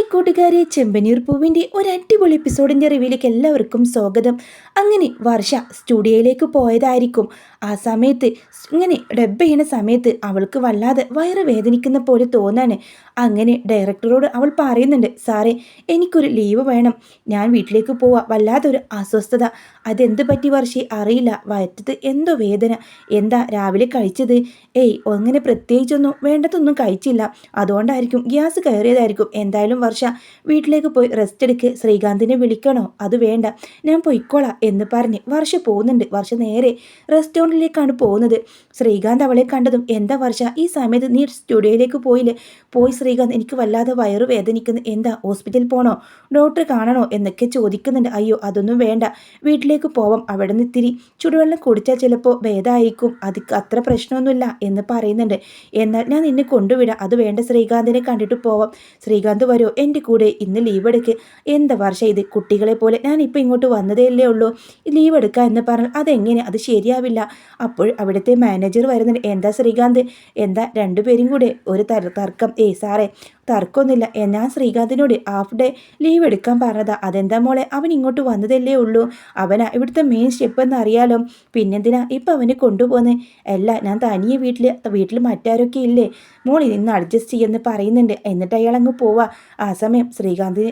Hi കൂട്ടുകാരെ ചെമ്പനീർ പൂവിന്റെ ഒരു അടിപൊളി എപ്പിസോഡിന്റെ റിവ്യൂലേക്ക് എല്ലാവർക്കും സ്വാഗതം. അങ്ങനെ വർഷ സ്റ്റുഡിയോയിലേക്ക് പോയതായിരിക്കും. ആ സമയത്ത് ഇങ്ങനെ ഡബ് ചെയ്യുന്ന സമയത്ത് അവൾക്ക് വല്ലാതെ വയറ് വേദനിക്കുന്ന പോലെ തോന്നാണ്. അങ്ങനെ ഡയറക്ടറോട് അവൾ പറയുന്നുണ്ട് സാറേ എനിക്കൊരു ലീവ് വേണം. ഞാൻ വീട്ടിലേക്ക് പോവാ. വല്ലാത്തൊരു അസ്വസ്ഥത. അതെന്ത് പറ്റി വർഷേ? അറിയില്ല. വയറ്റത്ത് എന്തോ വേദന. എന്താ രാവിലെ കഴിച്ചത്? ഏയ് അങ്ങനെ പ്രത്യേകിച്ചൊന്നും വേണ്ടതൊന്നും കഴിച്ചില്ല. അതുകൊണ്ടായിരിക്കും ഗ്യാസ് കയറിയതായിരിക്കും. എന്തായാലും വർഷ വീട്ടിലേക്ക് പോയി റെസ്റ്റ് എടുക്ക്. ശ്രീകാന്തിനെ വിളിക്കണോ? അത് വേണ്ട. ഞാൻ പൊയ്ക്കോളാം എന്ന് പറഞ്ഞ് വർഷ പോകുന്നുണ്ട്. വർഷ നേരെ റെസ്റ്റോറന്റിലേക്കാണ് പോകുന്നത്. ശ്രീകാന്ത് അവളെ കണ്ടതും എന്താ വർഷ ഈ സമയത്ത് നീ സ്റ്റുഡിയോയിലേക്ക് പോയില്ലേ? പോയി ശ്രീകാന്ത് എനിക്ക് വല്ലാതെ വയറു വേദനിക്കുന്നു. എന്താ ഹോസ്പിറ്റലിൽ പോകണോ ഡോക്ടറെ കാണണോ? എന്നൊക്കെ ചോദിക്കുന്നുണ്ട്. അയ്യോ അതൊന്നും വേണ്ട. വീട്ടിലേക്ക് പോവാം. അവിടെ നിന്ന് ഇത്തിരി ചുടുവെള്ളം കുടിച്ചാൽ ചിലപ്പോൾ ഭേദമായിരിക്കും അത് അത്ര പ്രശ്നമൊന്നുമില്ല എന്ന് പറയുന്നുണ്ട്. എന്നാൽ ഞാൻ നിന്നെ കൊണ്ടുവിടാം. അത് വേണ്ട. ശ്രീകാന്തിനെ കണ്ടിട്ട് പോവാം. ശ്രീകാന്ത് വരോ എന്റെ കൂടെ ഇന്ന് ലീവ് എടുക്ക്. എന്താ വർഷം ഇത് കുട്ടികളെ പോലെ? ഞാൻ ഇപ്പോൾ ഇങ്ങോട്ട് വന്നതേ അല്ലേ ഉള്ളൂ. ലീവ് എടുക്കുക എന്ന് പറഞ്ഞാൽ അതെങ്ങനെ? അത് ശരിയാവില്ല. അപ്പോൾ അവിടുത്തെ മാനേജർ വരുന്നുണ്ട്. എന്താ ശ്രീകാന്ത്? എന്താ രണ്ടുപേരും കൂടെ? ഒരു തർക്കം. ഏ സാറേ തർക്കമൊന്നുമില്ല. ഞാൻ ശ്രീകാന്തിനോട് ഹാഫ് ഡേ ലീവ് എടുക്കാൻ പറഞ്ഞതാ. അതെന്താ മോളെ? അവൻ ഇങ്ങോട്ട് വന്നതല്ലേ ഉള്ളൂ. അവനാ ഇവിടുത്തെ മെയിൻ സ്റ്റെപ്പ് എന്ന് അറിയാലോ. പിന്നെന്തിനാ ഇപ്പം അവനെ കൊണ്ടുപോകുന്നത് അല്ല ഞാൻ തനിയെ വീട്ടിൽ വീട്ടിൽ മറ്റാരൊക്കെ ഇല്ലേ? മോൾ ഇന്ന് അഡ്ജസ്റ്റ് ചെയ്യുമെന്ന് പറയുന്നുണ്ട്. എന്നിട്ട് അയാൾ അങ്ങ് പോവാ. ആ സമയം ശ്രീകാന്ത്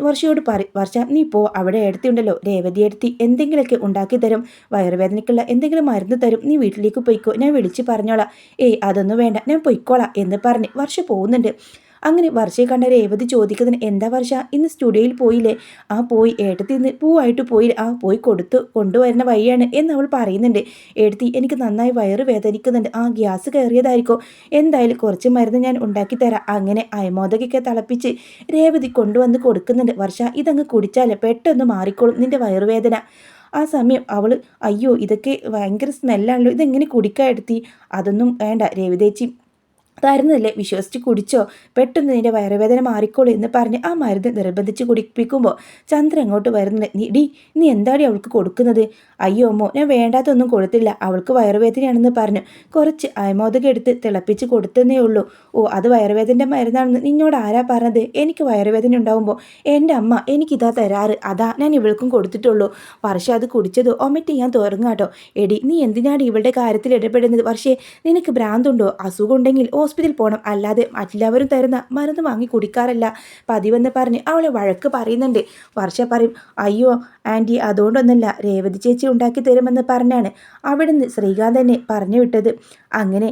വർഷയോട് പറ വർഷ നീ പോ. അവിടെ എടുത്തിയുണ്ടല്ലോ രേവതി എടുത്തി എന്തെങ്കിലുമൊക്കെ ഉണ്ടാക്കി തരും. വയറുവേദനയ്ക്കുള്ള എന്തെങ്കിലും മരുന്ന് തരും. നീ വീട്ടിലേക്ക് പോയിക്കോ. ഞാൻ വിളിച്ച് പറഞ്ഞോളാം. ഏയ് അതൊന്നും വേണ്ട. ഞാൻ പൊയ്ക്കോളാം എന്ന് പറഞ്ഞ് വർഷ പോകുന്നുണ്ട്. അങ്ങനെ വർഷയെ കണ്ട രേവതി ചോദിക്കുന്നതിന് എന്താ വർഷ ഇന്ന് സ്റ്റുഡിയോയിൽ പോയില്ലേ? ആ പോയി ഏട്ടത്തി ഇന്ന് പൂവായിട്ട് പോയി ആ പോയി കൊടുത്തു കൊണ്ടുവരുന്ന വഴിയാണ് എന്ന് അവൾ പറയുന്നുണ്ട്. ഏട്ടത്തി എനിക്ക് നന്നായി വയറ് വേദനിക്കുന്നുണ്ട്. ആ ഗ്യാസ് കയറിയതായിരിക്കും. എന്തായാലും കുറച്ച് മരുന്ന് ഞാൻ ഉണ്ടാക്കി തരാം. അങ്ങനെ അയമോദകൊക്കെ തിളപ്പിച്ച് രേവതി കൊണ്ടുവന്ന് കൊടുക്കുന്നുണ്ട്. വർഷ ഇതങ്ങ് കുടിച്ചാലേ പെട്ടെന്ന് മാറിക്കോളും നിന്റെ വയറുവേദന ആ സമയം അവൾ അയ്യോ ഇതൊക്കെ ഭയങ്കര സ്മെല്ലാണല്ലോ. ഇതെങ്ങനെ കുടിക്കാൻ എടുത്തി അതൊന്നും വേണ്ട രേവതേച്ചി തരുന്നതല്ലേ വിശ്വസിച്ച് കുടിച്ചോ? പെട്ടെന്ന് നിന്റെ വയറുവേദന മാറിക്കോളൂ എന്ന് പറഞ്ഞ് ആ മരുന്ന് നിർബന്ധിച്ച് കുടിപ്പിക്കുമ്പോൾ ചന്ദ്രൻ അങ്ങോട്ട് വരുന്നില്ല. നീ ഡി നീ എന്താടി അവൾക്ക് കൊടുക്കുന്നത്? അയ്യോ അമ്മോ ഞാൻ വേണ്ടാത്തൊന്നും കൊടുത്തില്ല. അവൾക്ക് വയറുവേദനയാണെന്ന് പറഞ്ഞു. കുറച്ച് അയമോദകം എടുത്ത് തിളപ്പിച്ച് കൊടുത്തതേ ഉള്ളൂ. ഓ അത് വയറുവേദന്റെ മരുന്നാണെന്ന് നിന്നോട് ആരാ പറഞ്ഞത്? എനിക്ക് വയറുവേദന ഉണ്ടാകുമ്പോൾ എന്റെ അമ്മ എനിക്കിതാ തരാറ്. അതാ ഞാൻ ഇവൾക്കും കൊടുത്തിട്ടുള്ളൂ. വർഷ അത് കുടിച്ചത് ഒമറ്റ് ഞാൻ തുറങ്ങാട്ടോ. എടി നീ എന്തിനാണ് ഇവളുടെ കാര്യത്തിൽ ഇടപെടുന്നത്? പക്ഷേ നിനക്ക് ഭ്രാന്തുണ്ടോ? അസുഖം ഉണ്ടെങ്കിൽ ഹോസ്പിറ്റലിൽ പോകണം അല്ലാതെ എല്ലാവരും തരുന്ന മരുന്ന് വാങ്ങി കുടിക്കാറില്ല. പതിവെന്ന് പറഞ്ഞ് അവളെ വഴക്ക് പറയുന്നുണ്ട്. വർഷ പറയും അയ്യോ ആന്റി അതുകൊണ്ടൊന്നല്ല രേവതി ചേച്ചി ഉണ്ടാക്കി തരുമെന്ന് പറഞ്ഞാണ് അവിടുന്ന് ശ്രീകാന്ത് തന്നെ പറഞ്ഞു വിട്ടത്. അങ്ങനെ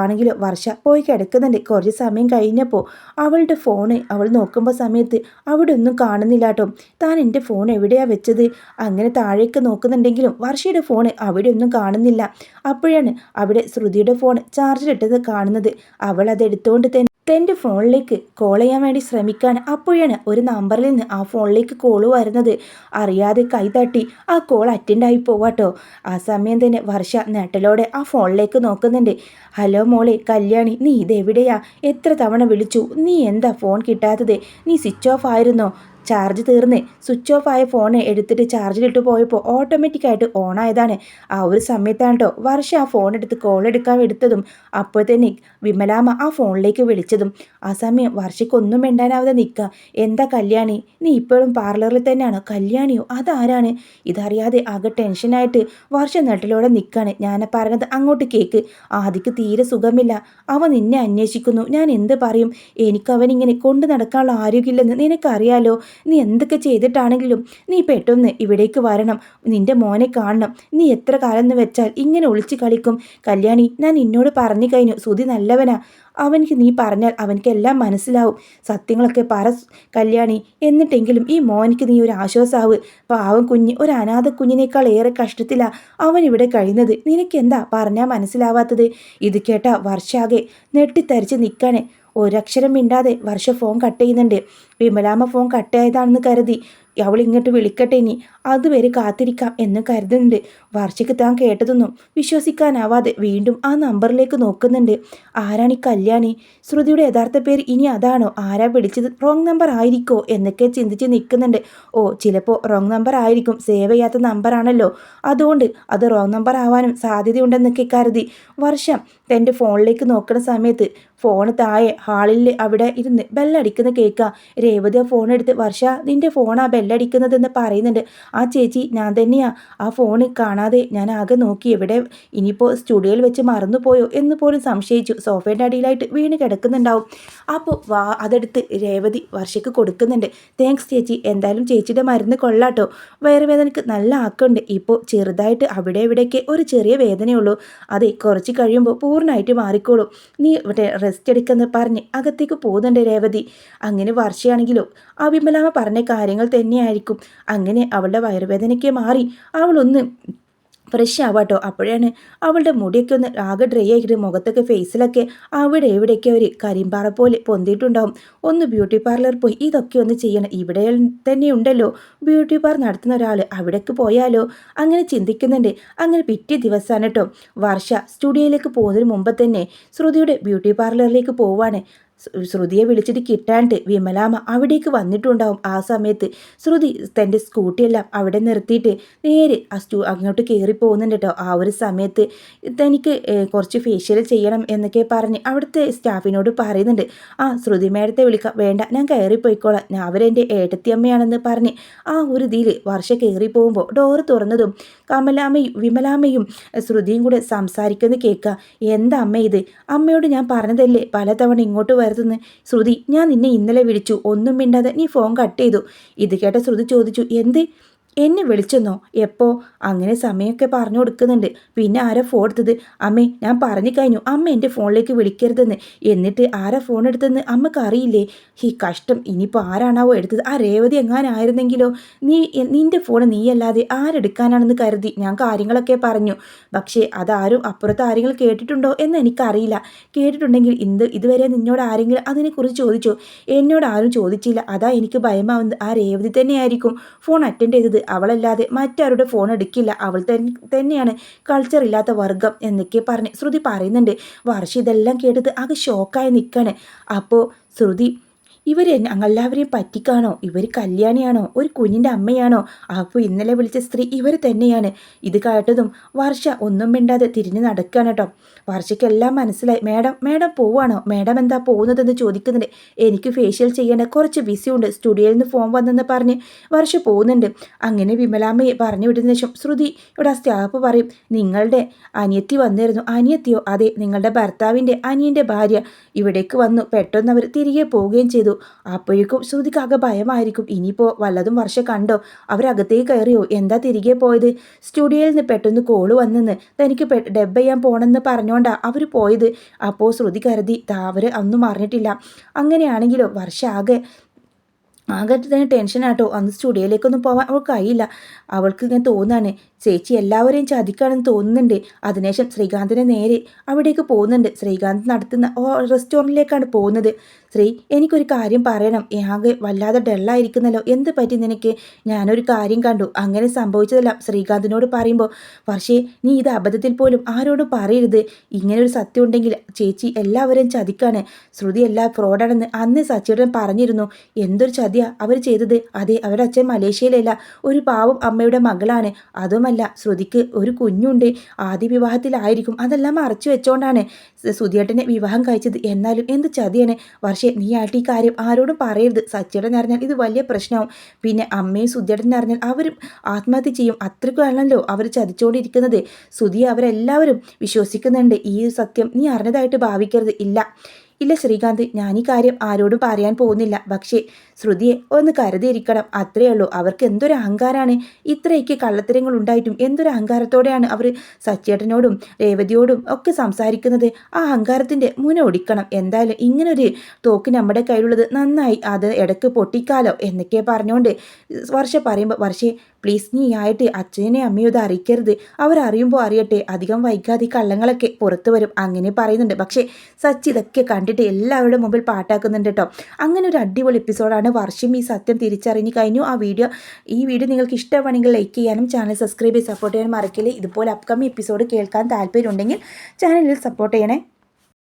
ആണെങ്കിൽ വർഷ പോയി കിടക്കുന്നുണ്ട്. കുറച്ച് സമയം കഴിഞ്ഞപ്പോൾ അവളുടെ ഫോണ് അവൾ നോക്കുമ്പോൾ സമയത്ത് അവിടെ ഒന്നും കാണുന്നില്ല കേട്ടോ. താൻ എന്റെ ഫോൺ എവിടെയാണ് വെച്ചത്? അങ്ങനെ താഴേക്ക് നോക്കുന്നുണ്ടെങ്കിലും വർഷയുടെ ഫോൺ അവിടെ ഒന്നും കാണുന്നില്ല. അപ്പോഴാണ് അവിടെ ശ്രുതിയുടെ ഫോൺ ചാർജിലിട്ടത് കാണുന്നത്. അവൾ അത് എടുത്തുകൊണ്ട് തന്നെ തന്റെ ഫോണിലേക്ക് കോൾ ചെയ്യാൻ വേണ്ടി ശ്രമിക്കാൻ അപ്പോഴാണ് ഒരു നമ്പറിൽ നിന്ന് ആ ഫോണിലേക്ക് കോൾ വരുന്നത്. അറിയാതെ കൈതട്ടി ആ കോൾ അറ്റൻഡ് ആയി പോവാട്ടോ ആ സമയം തന്നെ വർഷ നെട്ടലോടെ ആ ഫോണിലേക്ക് നോക്കുന്നുണ്ട്. ഹലോ മോളെ കല്യാണി നീ ഇതെവിടെയാ? എത്ര തവണ വിളിച്ചു? നീ എന്താ ഫോൺ കിട്ടാത്തത്? നീ സ്വിച്ച് ഓഫ് ആയിരുന്നോ? ചാർജ് തീർന്നേ. സ്വിച്ച് ഓഫ് ആയ ഫോൺ എടുത്തിട്ട് ചാർജിലിട്ട് പോയപ്പോൾ ഓട്ടോമാറ്റിക്കായിട്ട് ഓൺ ആയതാണ്. ആ ഒരു സമയത്താണ് കേട്ടോ വർഷ ആ ഫോൺ എടുത്ത് കോൾ എടുക്കാൻ എടുത്തതും അപ്പോൾ തന്നെ വിമലാമ്മ ആ ഫോണിലേക്ക് വിളിച്ചതും. ആ സമയം വർഷയ്ക്കൊന്നും മിണ്ടാനാവാതെ നിൽക്കുക എന്താ കല്യാണി? നീ ഇപ്പോഴും പാർലറിൽ തന്നെയാണ്? കല്യാണിയോ? അതാരാണ്? ഇതറിയാതെ ആകെ ടെൻഷനായിട്ട് വർഷ നട്ടിലൂടെ നിൽക്കുകയാണ് ഞാൻ പറഞ്ഞത് അങ്ങോട്ട് കേക്ക്. ആദിക്ക് തീരെ സുഖമില്ല. അവൻ നിന്നെ അന്വേഷിക്കുന്നു. ഞാൻ എന്ത് പറയും? എനിക്ക് അവനിങ്ങനെ കൊണ്ടു നടക്കാനുള്ള ആരോഗ്യമില്ലെന്ന് നിനക്കറിയാലോ? നീ എന്തൊക്കെ ചെയ്തിട്ടാണെങ്കിലും നീ പെട്ടെന്ന് ഇവിടേക്ക് വരണം. നിന്റെ മോനെ കാണണം. നീ എത്ര കാലം എന്ന് വെച്ചാൽ ഇങ്ങനെ ഒളിച്ചു കളിക്കും. കല്യാണി ഞാൻ നിന്നോട് പറഞ്ഞു കഴിഞ്ഞു. സുതി നല്ലവനാ. അവനിക്ക് നീ പറഞ്ഞാൽ അവനക്ക് എല്ലാം മനസ്സിലാവും. സത്യങ്ങളൊക്കെ പറ കല്യാണി. എന്നിട്ടെങ്കിലും ഈ മോനിക്ക് നീ ഒരു ആശ്വാസാവ്. പാവം കുഞ്ഞ് ഒരു അനാഥ കുഞ്ഞിനേക്കാൾ ഏറെ കഷ്ടത്തിലാ അവൻ ഇവിടെ കഴിയുന്നത്. നിനക്കെന്താ? പറഞ്ഞാൽ മനസ്സിലാവാത്തത്. ഇത് കേട്ടാ വർഷാകെ നെട്ടിത്തരിച്ച് നിൽക്കാനേ ഒരക്ഷരം മിണ്ടാതെ വർഷ ഫോൺ കട്ട് ചെയ്യുന്നുണ്ട്. വിമലാമ്മ ഫോൺ കട്ട് ആയതാണെന്ന് കരുതി. അവൾ ഇങ്ങോട്ട് വിളിക്കട്ടെ ഇനി. അതുവരെ കാത്തിരിക്കാം എന്ന് കരുതുന്നുണ്ട്. വർഷയ്ക്ക് താൻ കേട്ടതൊന്നും വിശ്വസിക്കാനാവാതെ വീണ്ടും ആ നമ്പറിലേക്ക് നോക്കുന്നുണ്ട്. ആരാണ് കല്യാണി? ശ്രുതിയുടെ യഥാർത്ഥ പേര് ഇനി അതാണോ? ആരാ വിളിച്ചത്? റോങ് നമ്പർ ആയിരിക്കോ? എന്നൊക്കെ ചിന്തിച്ച് നിൽക്കുന്നുണ്ട്. ഓ ചിലപ്പോൾ റോങ് നമ്പർ ആയിരിക്കും. സേവ് ചെയ്യാത്ത നമ്പറാണല്ലോ അതുകൊണ്ട് അത് റോങ് നമ്പർ ആവാനും സാധ്യതയുണ്ടെന്നൊക്കെ കരുതി. വർഷം തന്റെ ഫോണിലേക്ക് നോക്കുന്ന സമയത്ത് ഫോൺ താഴെ ഹാളിൽ അവിടെ ഇരുന്ന് ബെല്ലടിക്കുന്ന കേൾക്കുക രേവതി ഫോൺ എടുത്ത് വർഷ നിന്റെ ഫോണാ ബെല്ലടിക്കുന്നതെന്ന് പറയുന്നുണ്ട്. ആ ചേച്ചി ഞാൻ തന്നെയാ. ആ ഫോൺ കാണാതെ ഞാൻ ആകെ നോക്കി. എവിടെ ഇനിയിപ്പോൾ സ്റ്റുഡിയോയിൽ വെച്ച് മറന്നുപോയോ? എന്ന് പോലും സംശയിച്ചു. സോഫയുടെ അടിയിലായിട്ട് വീണ് കിടക്കുന്നുണ്ടാവും. അപ്പോൾ വാ അതെടുത്ത് രേവതി വർഷയ്ക്ക് കൊടുക്കുന്നുണ്ട്. താങ്ക്സ് ചേച്ചി. എന്തായാലും ചേച്ചിയുടെ മരുന്ന് കൊള്ളാട്ടോ. വയറുവേദനയ്ക്ക് നല്ല ആക്കുണ്ട്. ഇപ്പോൾ ചെറുതായിട്ട് അവിടെ ഇവിടെയൊക്കെ ഒരു ചെറിയ വേദനയുള്ളൂ. അതെ കുറച്ച് കഴിയുമ്പോൾ പൂർണമായിട്ട് മാറിക്കോളും. നീ ഇവിടെ റെസ്റ്റ് എടുക്കുന്ന പറഞ്ഞ് അകത്തേക്ക് പോകുന്നുണ്ട് രേവതി. അങ്ങനെ വർഷയാണെങ്കിലോ? അഭിമലാമ പറഞ്ഞ കാര്യങ്ങൾ തന്നെയായിരിക്കും. അങ്ങനെ അവളുടെ വയറുവേദനയ്ക്ക് മാറി. അവളൊന്ന് ഫ്രഷ് ആവാട്ടോ. അപ്പോഴാണ് അവളുടെ മുടിയൊക്കെ ഒന്ന് ആകെ ഡ്രൈ ആയിട്ട് മുഖത്തൊക്കെ ഫേസിലൊക്കെ അവിടെ എവിടെയൊക്കെ ഒരു കരിമ്പാറ പോലെ പൊന്തിയിട്ടുണ്ടാവും. ഒന്ന് ബ്യൂട്ടി പാർലർ പോയി. ഇതൊക്കെ ഒന്ന് ചെയ്യണം. ഇവിടെ തന്നെ ഉണ്ടല്ലോ. ബ്യൂട്ടി പാർ നടത്തുന്ന ഒരാൾ അവിടേക്ക് പോയാലോ? അങ്ങനെ ചിന്തിക്കുന്നുണ്ട്. അങ്ങനെ പിറ്റേ ദിവസമാണ് കേട്ടോ. വർഷ സ്റ്റുഡിയോയിലേക്ക് പോകുന്നതിന് മുമ്പ് തന്നെ ശ്രുതിയുടെ ബ്യൂട്ടി പാർലറിലേക്ക് പോവാണ്. ശ്രുതിയെ വിളിച്ചിട്ട് കിട്ടാണ്ട് വിമലാമ്മ അവിടേക്ക് വന്നിട്ടുണ്ടാവും. ആ സമയത്ത് ശ്രുതി തന്റെ സ്കൂട്ടിയെല്ലാം അവിടെ നിർത്തിയിട്ട് നേരെ ആ അങ്ങോട്ട് കയറി പോകുന്നുണ്ട് കേട്ടോ ആ ഒരു സമയത്ത് തനിക്ക് കുറച്ച് ഫേഷ്യൽ ചെയ്യണം എന്നൊക്കെ പറഞ്ഞ് അവിടുത്തെ സ്റ്റാഫിനോട് പറയുന്നുണ്ട്. ആ ശ്രുതി മേഡത്തെ വിളിക്കാം. വേണ്ട ഞാൻ കയറിപ്പോയിക്കോളാം. ഞാൻ അവരെന്റെ ഏട്ടത്തിയമ്മയാണെന്ന് പറഞ്ഞ് ആ ഒരു ഇതിൽ വർഷ കയറി പോകുമ്പോൾ ഡോറ് തുറന്നതും കമലാമ്മയും വിമലാമ്മയും ശ്രുതിയും കൂടെ സംസാരിക്കുന്നത് കേൾക്കുക എന്താ അമ്മ ഇത്? അമ്മയോട് ഞാൻ പറഞ്ഞതല്ലേ പലതവണ ഇങ്ങോട്ട് വരുത്തുന്നു. ശ്രുതി ഞാൻ നിന്നെ ഇന്നലെ വിളിച്ചു. ഒന്നും മിണ്ടാതെ നീ ഫോൺ കട്ട് ചെയ്തു. ഇത് കേട്ട ശ്രുതി ചോദിച്ചു എന്ത്? എന്നെ വിളിച്ചെന്നോ? എപ്പോ? അങ്ങനെ സമയമൊക്കെ പറഞ്ഞു കൊടുക്കുന്നുണ്ട്. പിന്നെ ആരാ ഫോൺ എടുത്തത്? അമ്മേ ഞാൻ പറഞ്ഞു കഴിഞ്ഞു. അമ്മ എന്റെ ഫോണിലേക്ക് വിളിക്കരുതെന്ന്. എന്നിട്ട് ആരാ ഫോൺ എടുത്തെന്ന് അമ്മയ്ക്ക് അറിയില്ലേ? ഈ കഷ്ടം. ഇനിയിപ്പോൾ ആരാണാവോ എടുത്തത്? ആ രേവതി എങ്ങാനായിരുന്നെങ്കിലോ? നീ നിന്റെ ഫോൺ നീയല്ലാതെ ആരെടുക്കാനാണെന്ന് കരുതി ഞാൻ കാര്യങ്ങളൊക്കെ പറഞ്ഞു. പക്ഷേ അതാരും അപ്പുറത്ത് ആരെങ്കിലും കേട്ടിട്ടുണ്ടോ എന്ന് എനിക്കറിയില്ല. കേട്ടിട്ടുണ്ടെങ്കിൽ ഇന്ന് ഇതുവരെ നിന്നോട് ആരെങ്കിലും അതിനെക്കുറിച്ച് ചോദിച്ചോ? എന്നോട് ആരും ചോദിച്ചില്ല. അതാ എനിക്ക് ഭയമാവുന്നത്. ആ രേവതി തന്നെയായിരിക്കും ഫോൺ അറ്റൻഡ് ചെയ്തത്. അവളല്ലാതെ മറ്റാരുടെ ഫോൺ എടുക്കില്ല. അവൾ തന്നെയാണ് കൾച്ചർ ഇല്ലാത്ത വർഗം എന്നൊക്കെ പറഞ്ഞ് ശ്രുതി പറയുന്നുണ്ട്. വർഷ ഇതെല്ലാം കേട്ടത് ആകെ ഷോക്കായി നിൽക്കാണ് അപ്പോൾ ശ്രുതി ഇവർ ഞങ്ങളെല്ലാവരെയും പറ്റിക്കാണോ? ഇവർ കല്യാണിയാണോ? ഒരു കുഞ്ഞിന്റെ അമ്മയാണോ? അപ്പോൾ ഇന്നലെ വിളിച്ച സ്ത്രീ ഇവർ തന്നെയാണ്. ഇത് കേട്ടതും വർഷ ഒന്നും മിണ്ടാതെ തിരിഞ്ഞ് നടക്കുകയാണ് കേട്ടോ വർഷയ്ക്കെല്ലാം മനസ്സിലായി. മേഡം മേഡം പോവാണോ? മേഡം എന്താ പോകുന്നതെന്ന് ചോദിക്കുന്നുണ്ട്. എനിക്ക് ഫേഷ്യൽ ചെയ്യേണ്ട കുറച്ച് ബിസി ഉണ്ട്. സ്റ്റുഡിയോയിൽ നിന്ന് ഫോം വന്നെന്ന് പറഞ്ഞ് വർഷ പോകുന്നുണ്ട്. അങ്ങനെ വിമലാമ്മയെ പറഞ്ഞു വിടുന്ന ശേഷം ശ്രുതി ഇവിടെ സ്റ്റാഫ് പറയും നിങ്ങളുടെ അനിയത്തി വന്നിരുന്നു. അനിയത്തിയോ? അതെ നിങ്ങളുടെ ഭർത്താവിന്റെ അനിയന്റെ ഭാര്യ. ഇവിടേക്ക് വന്നു. പെട്ടെന്ന് അവർ തിരികെ പോവുകയും ചെയ്തു. അപ്പോഴേക്കും ശ്രുതിക്കാകെ ഭയമായിരിക്കും. ഇനിയിപ്പോൾ വല്ലതും വർഷ കണ്ടോ? അവരകത്തേക്ക് കയറിയോ? എന്താ തിരികെ പോയത്? സ്റ്റുഡിയോയിൽ നിന്ന് പെട്ടെന്ന് കോൾ വന്നെന്ന് തനിക്ക് ഡബ് ചെയ്യാൻ പോണെന്ന് പറഞ്ഞുകൊണ്ടാണ് അവർ പോയത്. അപ്പോൾ ശ്രുതി കരുതി അവർ ഒന്നും അറിഞ്ഞിട്ടില്ല. അങ്ങനെയാണെങ്കിലോ? വർഷ ആകെ ആകെ തന്നെ ടെൻഷനാട്ടോ അന്ന് സ്റ്റുഡിയോയിലേക്കൊന്നും പോകാൻ അവൾക്ക് കഴിയില്ല. അവൾക്ക് ഇങ്ങനെ തോന്നാണ്. ചേച്ചി എല്ലാവരെയും ചതിക്കാണെന്ന് തോന്നുന്നുണ്ട്. അതിനുശേഷം ശ്രീകാന്തിനെ നേരെ അവിടേക്ക് പോകുന്നുണ്ട്. ശ്രീകാന്ത് നടത്തുന്ന റെസ്റ്റോറന്റിലേക്കാണ് പോകുന്നത്. ശ്രീ എനിക്കൊരു കാര്യം പറയണം. ആകെ വല്ലാതെ ഡള്ളായിരിക്കുന്നല്ലോ എന്ത് പറ്റി നിനക്ക്? ഞാനൊരു കാര്യം കണ്ടു. അങ്ങനെ സംഭവിച്ചതെല്ലാം ശ്രീകാന്തിനോട് പറയുമ്പോൾ പക്ഷേ നീ ഇത് അബദ്ധത്തിൽ പോലും ആരോടും പറയരുത്. ഇങ്ങനൊരു സത്യം ഉണ്ടെങ്കിൽ ചേച്ചി എല്ലാവരെയും ചതിക്കാണ്. ശ്രുതി എല്ലാ ഫ്രോഡാണെന്ന് അന്ന് സച്ചിയുടെ പറഞ്ഞിരുന്നു. എന്തൊരു ചതിയാ അവർ ചെയ്തത് അതെ അവരുടെ അച്ഛൻ മലേഷ്യയിലല്ല. ഒരു പാവം അമ്മയുടെ മകളാണ്. അതുമല്ല ശ്രുതിക്ക് ഒരു കുഞ്ഞുണ്ട്. ആദ്യ വിവാഹത്തിലായിരിക്കും. അതെല്ലാം മറച്ചു വെച്ചോണ്ടാണ് സുധിയേട്ടനെ വിവാഹം കഴിച്ചത്. എന്നാലും എന്ത് ചതിയാണ്? വർഷേ നീ ആയിട്ട് ഈ കാര്യം ആരോടും പറയരുത്. സച്ചേട്ടൻ അറിഞ്ഞാൽ ഇത് വലിയ പ്രശ്നമാവും. പിന്നെ അമ്മയും സുധിയേട്ടൻ അറിഞ്ഞാൽ അവരും ആത്മഹത്യ ചെയ്യും. അത്രയ്ക്കാണല്ലോ അവർ ചതിച്ചുകൊണ്ടിരിക്കുന്നത് സുധി അവരെല്ലാവരും വിശ്വസിക്കുന്നുണ്ട്. ഈ സത്യം നീ അറിഞ്ഞതായിട്ട് ഭാവിക്കരുത്. ഇല്ല. ഇല്ല ശ്രീകാന്ത് ഞാൻ ഈ കാര്യം ആരോടും പറയാൻ പോകുന്നില്ല. പക്ഷേ ശ്രുതിയെ ഒന്ന് കരുതിയിരിക്കണം. അത്രയേ ഉള്ളൂ. അവർക്ക് എന്തൊരു അഹങ്കാരമാണ് ഇത്രയൊക്കെ കള്ളത്തരങ്ങൾ ഉണ്ടായിട്ടും എന്തൊരു അഹങ്കാരത്തോടെയാണ് അവർ സച്ചേട്ടനോടും രേവതിയോടും ഒക്കെ സംസാരിക്കുന്നത്. ആ അഹങ്കാരത്തിന്റെ മുന ഒടിക്കണം. എന്തായാലും ഇങ്ങനൊരു തോക്ക് നമ്മുടെ കയ്യിലുള്ളത് നന്നായി അത് ഇടയ്ക്ക് പൊട്ടിക്കാലോ എന്നൊക്കെ പറഞ്ഞുകൊണ്ട് വർഷ പറയുമ്പോൾ വർഷേ പ്ലീസ് നീ ആയിട്ട് അച്ഛനെ അമ്മയോ ഇത് അറിയിക്കരുത്. അവരറിയുമ്പോൾ അറിയട്ടെ. അധികം വൈകാതെ കള്ളങ്ങളൊക്കെ പുറത്തു വരും. അങ്ങനെ പറയുന്നുണ്ട്. പക്ഷേ സച്ചി ഇതൊക്കെ കണ്ടിട്ട് എല്ലാവരുടെ മുമ്പിൽ പാട്ടാക്കുന്നുണ്ട് കേട്ടോ. അങ്ങനെ ഒരു അടിപൊളി എപ്പിസോഡാണ് ചെയ്തപ്പോഴാണ് വർഷം ഈ സത്യം തിരിച്ചറിഞ്ഞു കഴിഞ്ഞു. ആ വീഡിയോ ഈ വീഡിയോ നിങ്ങൾക്ക് ഇഷ്ടമാണെങ്കിൽ ലൈക്ക് ചെയ്യാനും ചാനൽ സബ്സ്ക്രൈബ് ചെയ്ത് സപ്പോർട്ട് ചെയ്യാനും മറക്കില്ല. ഇതുപോലെ അപ്കമിങ് എപ്പിസോഡ് കേൾക്കാൻ താല്പര്യമുണ്ടെങ്കിൽ ചാനലിൽ സപ്പോർട്ട് ചെയ്യണേ.